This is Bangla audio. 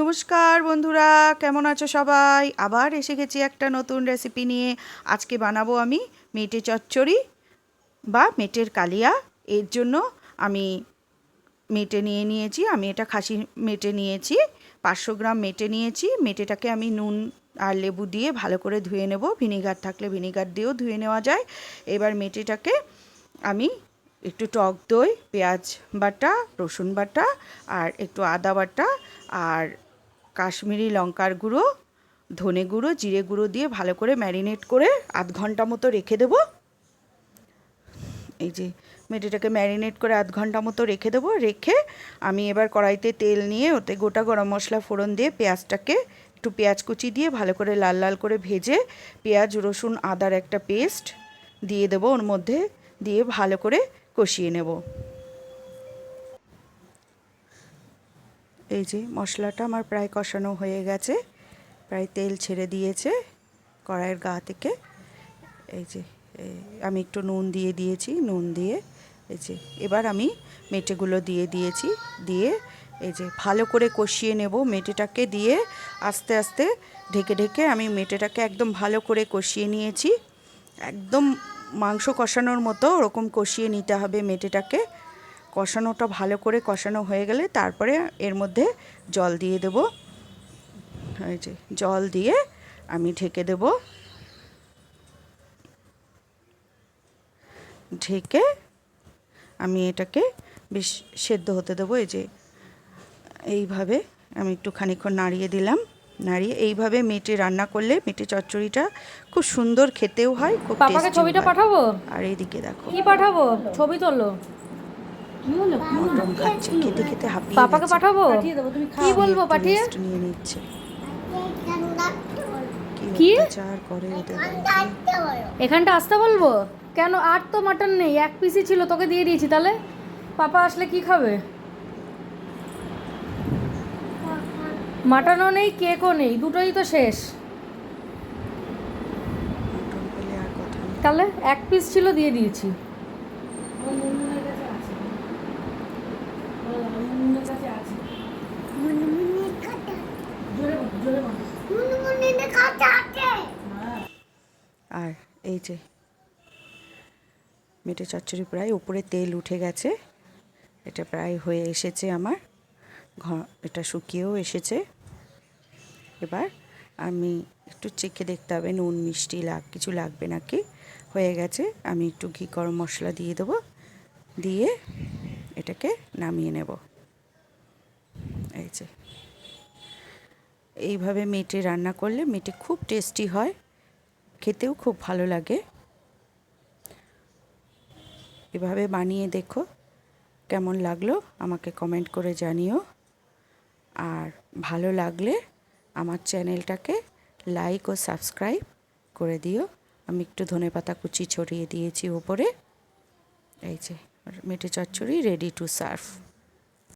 নমস্কার বন্ধুরা, কেমন আছো সবাই? আবার এসে গেছি একটা নতুন রেসিপি নিয়ে। আজকে বানাবো আমি মেটে চচ্চড়ি বা মেটের কালিয়া। এর জন্য আমি মেটে নিয়ে নিয়েছি, আমি এটা খাসি মেটে নিয়েছি, পাঁচশো গ্রাম মেটে নিয়েছি। মেটেটাকে আমি নুন আর লেবু দিয়ে ভালো করে ধুয়ে নেব। ভিনিগার থাকলে ভিনিগার দিয়েও ধুয়ে নেওয়া যায়। এবার মেটেটাকে আমি একটু টক দই, পেঁয়াজ বাটা, রসুন বাটা আর একটু আদা বাটা আর কাশ্মীরি লঙ্কার গুঁড়ো, ধনে গুঁড়ো, জিরে গুঁড়ো দিয়ে ভালো করে ম্যারিনেট করে আধ ঘণ্টা মতো রেখে দেবো। এই যে মেটেটাকে ম্যারিনেট করে আধ ঘণ্টা মতো রেখে দেবো। রেখে আমি এবার কড়াইতে তেল নিয়ে ওতে গোটা গরম মশলা ফোড়ন দিয়ে পেঁয়াজটাকে একটু পেঁয়াজ কুচি দিয়ে ভালো করে লাল লাল করে ভেজে পেঁয়াজ, রসুন, আদার একটা পেস্ট দিয়ে দেবো। ওর মধ্যে দিয়ে ভালো করে কষিয়ে নেব। এই যে মশলাটা আমার প্রায় কষানো হয়ে গেছে। প্রায় তেল ছেড়ে দিয়েছে কড়াইয়ের গা থেকে। এই যে আমি একটু নুন দিয়ে দিয়েছি, নুন দিয়ে। এই যে, এবার আমি মেটেগুলো দিয়ে দিয়েছি, দিয়ে এই যে ভালো করে কষিয়ে নেব মেটেটাকে দিয়ে। আস্তে আস্তে ঢেকে ঢেকে আমি মেটেটাকে একদম ভালো করে কষিয়ে নিয়েছি। একদম মাংস কষানোর মতো ওরকম কষিয়ে নিতে হবে মেটেটাকে। কষানোটা ভালো করে কষানো হয়ে গেলে তারপরে এর মধ্যে জল দিয়ে দেব। এই যে জল দিয়ে আমি ঢেকে দেব। ঢেকে আমি এটাকে বেশ সেদ্ধ হতে দেবো। এই যে এইভাবে আমি একটু খানিক্ষণ নাড়িয়ে দিলাম। নাড়িয়ে এইভাবে মেটে রান্না করলে মেটে চচ্চড়িটা খুব সুন্দর খেতেও হয় খুব পাপাকে ছবিটা পাঠাবো? আর এইদিকে দেখো। কি পাঠাবো? ছবি তোলো মটন খাচ্ছে খেতে খেতে হাঁপিয়ে পাপাকে পাঠাবো? কি বলব পাঠিয়ে? নিয়ে নিচ্ছে। কি? অত্যাচার করে এখানটা আসতে বলব? কেন আর তো মাটন নেই? এক পিসই ছিল তোকে দিয়ে দিয়েছি তাহলে? পাপা আসলে কি খাবে? মাটনও নেই কেকও নেই দুটোই তো শেষ। তাহলে এক পিস ছিল দিয়ে দিয়েছি। আর এই যে মেটে চচ্চড়ি প্রায় উপরে তেল উঠে গেছে। এটা প্রায় হয়ে এসেছে আমার। ঘ- এটা শুকিয়েও এসেছে। এবার আমি একটু চেখে দেখতে হবে নুন মিষ্টি লাগ কিছু লাগবে নাকি? হয়ে গেছে। আমি একটু ঘি গরম মশলা দিয়ে দেবো। দিয়ে এটাকে নামিয়ে নেব। এই যে। এইভাবে মেটে রান্না করলে মেটে খুব টেস্টি হয়, খেতেও খুব ভালো লাগে। এভাবে বানিয়ে দেখো কেমন লাগল, আমাকে কমেন্ট করে জানিও। আর ভালো লাগলে আমার চ্যানেলটাকে লাইক ও সাবস্ক্রাইব করে দিও। আমি একটু ধনেপাতা কুচি ছড়িয়ে দিয়েছি ওপরে। এই যে, মেটে চচ্চড়ি রেডি টু সার্ভ